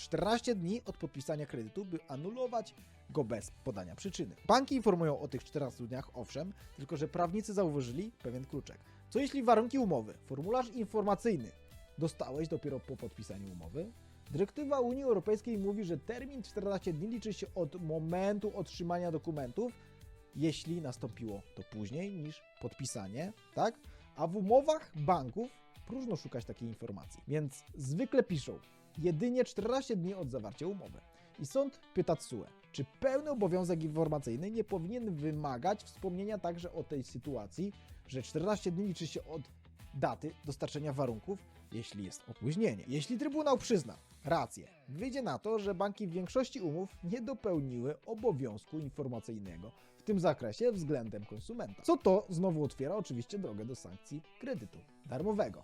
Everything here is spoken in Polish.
14 dni od podpisania kredytu, by anulować go bez podania przyczyny. Banki informują o tych 14 dniach, owszem, tylko że prawnicy zauważyli pewien kluczek. Co jeśli warunki umowy, formularz informacyjny dostałeś dopiero po podpisaniu umowy? Dyrektywa Unii Europejskiej mówi, że termin 14 dni liczy się od momentu otrzymania dokumentów, jeśli nastąpiło to później niż podpisanie, tak? A w umowach banków próżno szukać takiej informacji. Więc zwykle piszą jedynie 14 dni od zawarcia umowy. I sąd pyta TSUE, czy pełny obowiązek informacyjny nie powinien wymagać wspomnienia także o tej sytuacji, że 14 dni liczy się od daty dostarczenia warunków, jeśli jest opóźnienie. Jeśli Trybunał przyzna rację, wyjdzie na to, że banki w większości umów nie dopełniły obowiązku informacyjnego w tym zakresie względem konsumenta. Co to znowu otwiera oczywiście drogę do sankcji kredytu darmowego.